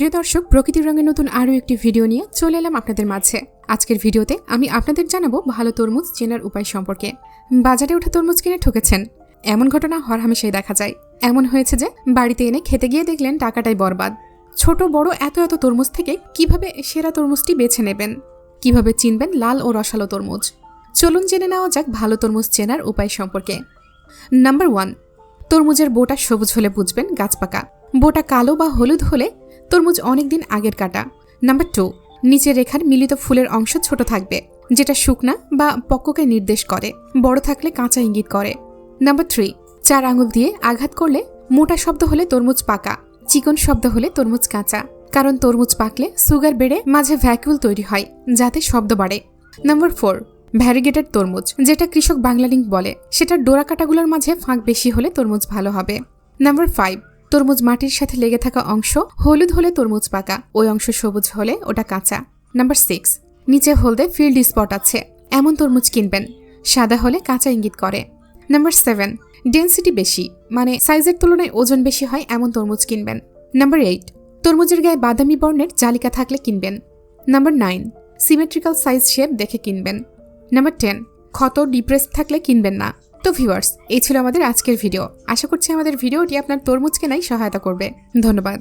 প্রিয় দর্শক, প্রকৃতির রঙের নতুন আরও একটি ভিডিও নিয়ে চলে এলাম আপনাদের মাঝে। আজকের ভিডিওতে আমি আপনাদের জানাব ভালো তরমুজ চেনার উপায় সম্পর্কে। বাজারে ওঠা তরমুজ কিনে ঠকেছেন। এমন ঘটনা হরহামেশাই দেখা যায়। এমন হয়েছে যে বাড়িতে এনে খেতে গিয়ে দেখলেন টাকাটাই বরবাদ। ছোট, বড় এত এত তরমুজ থেকে কীভাবে সেরা তরমুজটি বেছে নেবেন? কীভাবে চিনবেন লাল ও রসালো তরমুজ? চলুন জেনে নেওয়া যাক ভালো তরমুজ চেনার উপায় সম্পর্কে। নাম্বার ওয়ান, তরমুজের বোটা সবুজ হলে বুঝবেন গাছ পাকা। বোটা কালো বা হলুদ হলে তরমুজ অনেকদিন আগের কাটা। নাম্বার টু নিচের রেখার মিলিত ফুলের অংশ ছোট থাকবে, যেটা শুকনা বা পক্ককে নির্দেশ করে, বড় থাকলে কাঁচা ইঙ্গিত করে। নাম্বার থ্রি চার আঙুল দিয়ে আঘাত করলে মোটা শব্দ হলে তরমুজ পাকা, চিকন শব্দ হলে তরমুজ কাঁচা, কারণ তরমুজ পাকলে সুগার বেড়ে মাঝে ভ্যাকুয়াল তৈরি হয়, যাতে শব্দ বাড়ে। নাম্বার ফোর ভ্যারিগেটেড তরমুজ, যেটা কৃষক বাংলালিঙ্ক বলে, সেটা ডোরা কাটাগুলোর মাঝে ফাঁক বেশি হলে তরমুজ ভালো হবে। নাম্বার ফাইভ তরমুজ মাটির সাথে লেগে থাকা অংশ হলুদ হলে তরমুজ পাকা, ওই অংশ সবুজ হলে ওটা কাঁচা। নাম্বার সিক্স, নিচে হলদে ফিল্ড স্পট আছে, এমন তরমুজ কিনবেন, সাদা হলে কাঁচা ইঙ্গিত করে। নাম্বার সেভেন ডেন্সিটি বেশি মানে সাইজের তুলনায় ওজন বেশি হয় এমন তরমুজ কিনবেন। নাম্বার এইট, তরমুজের গায়ে বাদামি বর্ণের জালিকা থাকলে কিনবেন। Number nine symmetrical size shape দেখে কিনবেন। নাম্বার টেন, ক্ষত ডিপ্রেস থাকলে কিনবেন না। তো ভিউয়ার্স, এই ছিল আমাদের আজকের ভিডিও। আশা করছি আমাদের ভিডিওটি আপনার তরমুজকে কেনাই সহায়তা করবে। ধন্যবাদ।